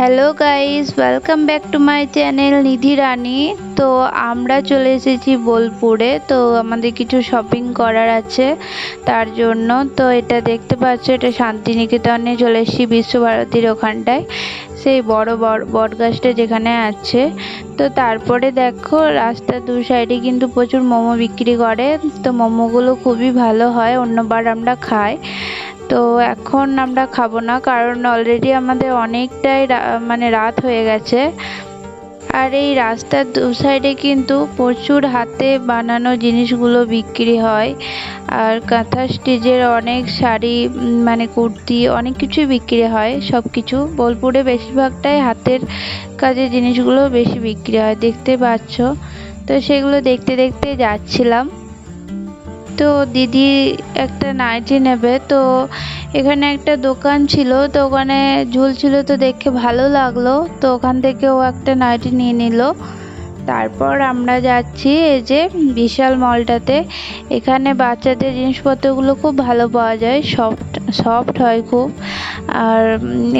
Hello guys welcome back to my channel Nidhi Rani তো আমরা চলে এসেছি বোলপুরে। তো আমাদের কিছু শপিং করার আছে তার জন্য। তো এটা দেখতে পাচ্ছ, এটা শান্তিনিকেতনে চলে এসেছি বিশ্বভারতীর ওখানটায়। সেই বড় বট গাছটা যেখানে আছে। তো তারপরে দেখো, রাস্তার দু সাইডে কিন্তু প্রচুর মোমো বিক্রি করে। তো মোমোগুলো খুবই ভালো হয়, অন্যবার আমরা খাই। তো এখন আমরা খাব না, কারণ অলরেডি আমাদের অনেকটাই মানে রাত হয়ে গেছে। আর এই রাস্তার দু সাইডে কিন্তু প্রচুর হাতে বানানো জিনিসগুলো বিক্রি হয়। আর কাঁথা স্টিচের অনেক শাড়ি মানে কুর্তি, অনেক কিছুই বিক্রি হয় সব কিছু বোলপুরে বেশিরভাগটাই হাতের কাজের জিনিসগুলো বেশি বিক্রি হয়, দেখতে পাচ্ছ। তো সেগুলো দেখতে দেখতে যাচ্ছিলাম। তো দিদি একটা নাইটি নেবে। তো এখানে একটা দোকান ছিল, তো ওখানে ঝুলছিল তো দেখে ভালো লাগল। তো ওখান থেকে ও একটা নাইটি নিয়ে নিল। তারপর আমরা যাচ্ছি এই যে বিশাল মলটাতে এখানে বাচ্চাদের জিনিসপত্রগুলো খুব ভালো পাওয়া যায় সফট সফট হয় খুব। আর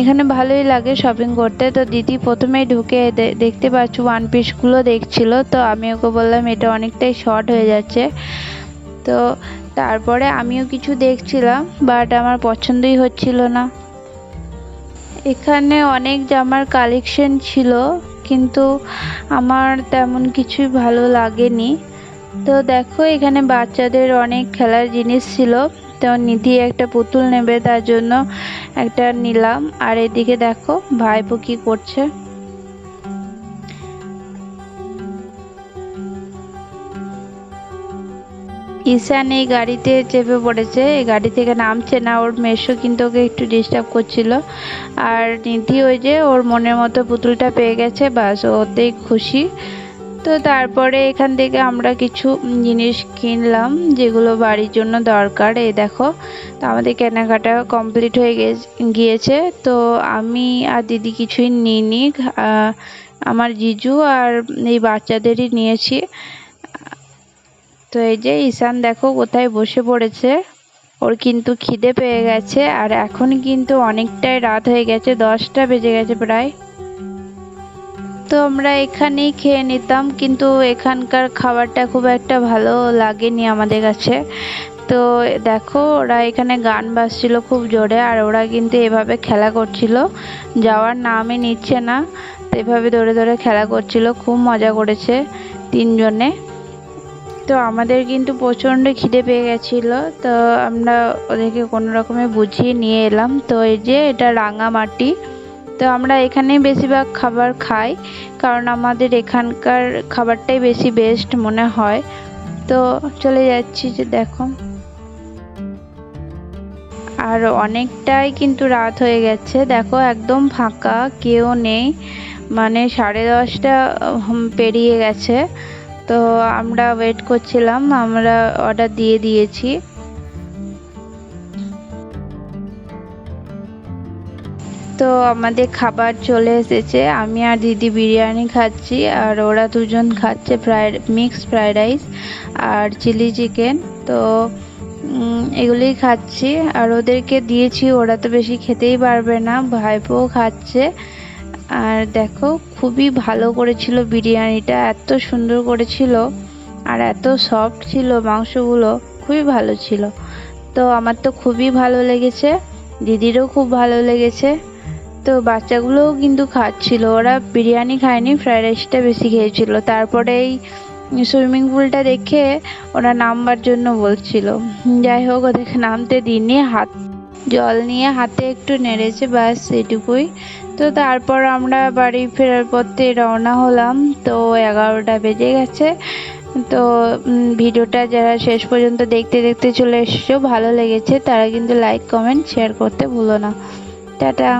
এখানে ভালোই লাগে শপিং করতে। তো দিদি প্রথমেই ঢুকে দেখতে পাচ্ছ ওয়ান পিসগুলো দেখছিল। তো আমি ওকে বললাম, এটা অনেকটাই শর্ট হয়ে যাচ্ছে। তো তারপরে আমিও কিছু দেখছিলাম বাট আমার পছন্দই হচ্ছিল না। এখানে অনেক জামার কালেকশন ছিল, কিন্তু আমার তেমন কিছুই ভালো লাগেনি। তো দেখো, এখানে বাচ্চাদের অনেক খেলার জিনিস ছিল। তো নিধি একটা পুতুল নেবে, তার জন্য একটা নিলাম। আর এদিকে দেখো, ভাইপো কি করছে। ঈশান এই গাড়িতে চেপে পড়েছে। এই গাড়ি থেকে নামছে না, ওর মেসো কিন্তু ওকে একটু ডিস্টার্ব করছিল। আর নিধি ওই যে ওর মনের মতো পুতুলটা পেয়ে গেছে, বাস ওতেই খুশি। তো তারপরে এখান থেকে আমরা কিছু জিনিস কিনলাম, যেগুলো বাড়ির জন্য দরকার। এই দেখো, তো আমাদের কেনাকাটা কমপ্লিট হয়ে গিয়েছে। তো আমি আর দিদি কিছুই নিইনি। আমার জিজু আর এই বাচ্চাদেরই নিয়েছি। তো এই যে ঈশান দেখো কোথায় বসে পড়েছে। ওর কিন্তু খিদে পেয়ে গেছে আর এখন কিন্তু অনেকটাই রাত হয়ে গেছে, দশটা বেজে গেছে প্রায়। তো আমরা এখানেই খেয়ে নিতাম, কিন্তু এখানকার খাবারটা খুব একটা ভালো লাগেনি আমাদের কাছে। তো দেখো ওরা এখানে গান বাজছিল খুব জোরে আর ওরা কিন্তু এভাবে খেলা করছিল। যাওয়ার নামই নিচ্ছে না, তো এভাবে ধরে ধরে খেলা করছিল, খুব মজা করেছে তিনজনে। তো আমাদের কিন্তু প্রচণ্ড খিদে পেয়ে গেছিল, তো আমরা ওদেরকে কোনো রকমে বুঝিয়ে নিয়ে এলাম। তো এই যে এটা রাঙামাটি তো আমরা এখানেই বেশিরভাগ খাবার খাই, কারণ আমাদের এখানকার খাবারটাই বেশি বেস্ট মনে হয়। তো চলে যাচ্ছি যে দেখো। আর অনেকটাই কিন্তু রাত হয়ে গেছে, দেখো একদম ফাঁকা, কেউ নেই। মানে সাড়ে দশটা পেরিয়ে গেছে। তো আমরা ওয়েট করছিলাম আমরা অর্ডার দিয়ে দিয়েছি। তো আমাদের খাবার চলে এসেছে আমি আর দিদি বিরিয়ানি খাচ্ছি আর ওরা দুজন খাচ্ছে ফ্রাইড মিক্সড ফ্রাইড রাইস আর চিলি চিকেন তো উম, এগুলোই খাচ্ছি আর ওদেরকে দিয়েছি ওরা তো বেশি খেতেই পারবে না ভাইপোও খাচ্ছে। আর দেখো, খুবই ভালো করেছিল বিরিয়ানিটা, এত সুন্দর করেছিল আর এত সফট ছিল মাংসগুলো, খুবই ভালো ছিল। তো আমার তো খুবই ভালো লেগেছে, দিদিরও খুব ভালো লেগেছে। তো বাচ্চাগুলোও কিন্তু খাচ্ছিল, ওরা বিরিয়ানি খায়নি, ফ্রাইড রাইসটা বেশি খেয়েছিল। তারপরে এই সুইমিং পুলটা দেখে ওরা নামবার জন্য বলছিল। যাই হোক, ওদেরকে নামতে দিইনি, হাত, জল নিয়ে হাতে একটু নেড়েছে, ব্যাস সেটুকুই তো তারপর আমরা বাড়ি ফেরার পথে রওনা হলাম। তো এগারোটা বেজে গেছে। তো ভিডিওটা যারা শেষ পর্যন্ত দেখতে দেখতে চলে এসছো, ভালো লেগেছে, তারা কিন্তু লাইক কমেন্ট শেয়ার করতে ভুলো না। টাটা।